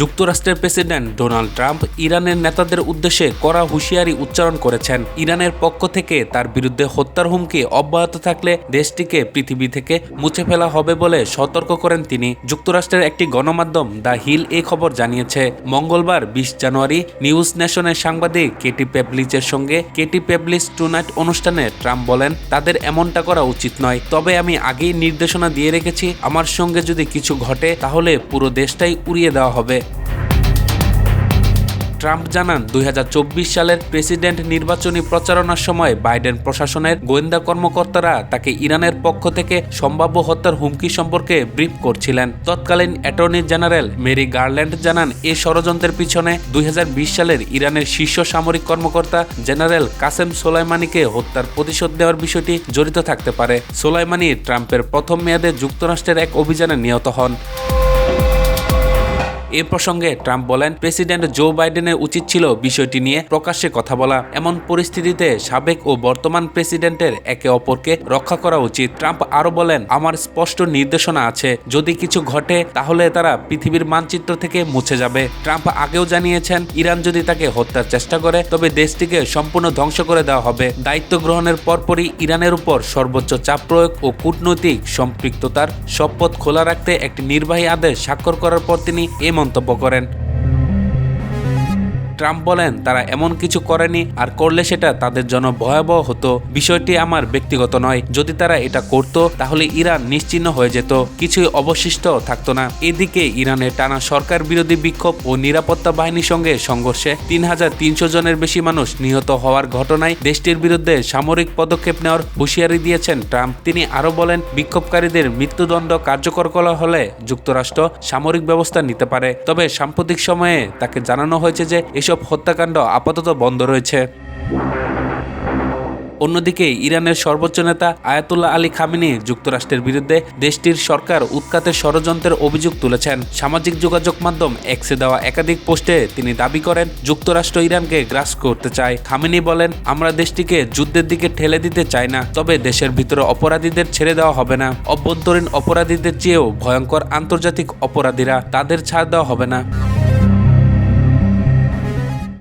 যুক্তরাষ্ট্রের president Donald Trump ইরানের নেতাদের উদ্দেশ্যে কড়া হুঁশিয়ারি উচ্চারণ করেছেন। ইরানের পক্ষ থেকে তার বিরুদ্ধে হত্যার হুমকি অব্যাহত থাকলে দেশটিকে পৃথিবী থেকে মুছে ফেলা হবে বলে সতর্ক করেন তিনি। যুক্তরাষ্ট্রের একটি গণমাধ্যম দ্য হিল এই খবর জানিয়েছে, মঙ্গলবার বিশ জানুয়ারি নিউজ নেশনের সাংবাদিক কেটি পেবলিচের সঙ্গে কেটি পেবলিস টুনাইট অনুষ্ঠানে ট্রাম্প বলেন, তাদের এমনটা করা উচিত নয়। তবে আমি আগেই নির্দেশনা দিয়ে রেখেছি, আমার সঙ্গে যদি কিছু ঘটে তাহলে পুরো দেশটাই উড়িয়ে দেওয়া হবে। ট্রাম্প জানান, দুই হাজার চব্বিশ সালের প্রেসিডেন্ট নির্বাচনী প্রচারণার সময় বাইডেন প্রশাসনের গোয়েন্দা কর্মকর্তারা তাকে ইরানের পক্ষ থেকে সম্ভাব্য হত্যার হুমকি সম্পর্কে ব্রিফ করছিলেন। তৎকালীন অ্যাটর্নি জেনারেল মেরি গার্ল্যান্ড জানান, এ ষড়যন্ত্রের পিছনে দুই হাজার বিশ সালের ইরানের শীর্ষ সামরিক কর্মকর্তা জেনারেল কাসেম সোলাইমানিকে হত্যার প্রতিশোধ দেওয়ার বিষয়টি জড়িত থাকতে পারে। সোলাইমানি ট্রাম্পের প্রথম মেয়াদে যুক্তরাষ্ট্রের এক অভিযানে নিহত হন। এ প্রসঙ্গে ট্রাম্প বলেন, প্রেসিডেন্ট জো বাইডেনের উচিত ছিল বিষয়টি নিয়ে প্রকাশ্যে কথা বলা। এমন পরিস্থিতিতে সাবেক ও বর্তমান প্রেসিডেন্টের একে অপরকে রক্ষা করা উচিত। ট্রাম্প আরও বলেন, আমার স্পষ্ট নির্দেশনা আছে। যদি কিছু ঘটে, তাহলে তারা পৃথিবীর মানচিত্র থেকে মুছে যাবে। ট্রাম্প আগেও জানিয়েছেন, ইরান যদি তাকে হত্যার চেষ্টা করে, তবে দেশটিকে সম্পূর্ণ ধ্বংস করে দেওয়া হবে। দায়িত্ব গ্রহণের পরপরই ইরানের উপর সর্বোচ্চ চাপ প্রয়োগ ও কূটনৈতিক সম্পৃক্ততার সব পথ খোলা রাখতে একটি নির্বাহী আদেশ স্বাক্ষর করার পর তিনি এ মন্তব্য করেন। ট্রাম্প বলেন, তারা এমন কিছু করেনি আর করলে সেটা তাদের জন্য ভয়াবহ হতো। বিষয়টি আমার ব্যক্তিগত নয়। যদি তারা এটা করত, তাহলে ইরান নিশ্চিহ্ন হয়ে যেত। কিছুই অবশিষ্ট থাকতো না। এদিকে ইরানের টানা সরকার বিরোধী বিক্ষোভ ও নিরাপত্তা বাহিনীর সঙ্গে সংঘর্ষে তিন হাজার তিনশো জনের বেশি মানুষ নিহত হওয়ার ঘটনায় দেশটির বিরুদ্ধে সামরিক পদক্ষেপ নেওয়ার হুঁশিয়ারি দিয়েছেন ট্রাম্প। তিনি আরও বলেন, বিক্ষোভকারীদের মৃত্যুদণ্ড কার্যকর করা হলে যুক্তরাষ্ট্র সামরিক ব্যবস্থা নিতে পারে। তবে সাম্প্রতিক সময়ে তাকে জানানো হয়েছে যে, এসব হত্যাকাণ্ড আপাতত বন্ধ রয়েছে। অন্যদিকে ইরানের সর্বোচ্চ নেতা আয়াতুল্লাহ আলী খামিনি যুক্তরাষ্ট্রের বিরুদ্ধে দেশটির সরকার উৎখাতের ষড়যন্ত্রের অভিযোগ তুলেছেন। সামাজিক যোগাযোগ মাধ্যম এক্সে দেওয়া একাধিক পোস্টে তিনি দাবি করেন, যুক্তরাষ্ট্র ইরানকে গ্রাস করতে চায়। খামিনি বলেন, আমরা দেশটিকে যুদ্ধের দিকে ঠেলে দিতে চাই না, তবে দেশের ভিতরে অপরাধীদের ছেড়ে দেওয়া হবে না। অভ্যন্তরীণ অপরাধীদের চেয়েও ভয়ঙ্কর আন্তর্জাতিক অপরাধীরা তাদের ছাড় দেওয়া হবে না।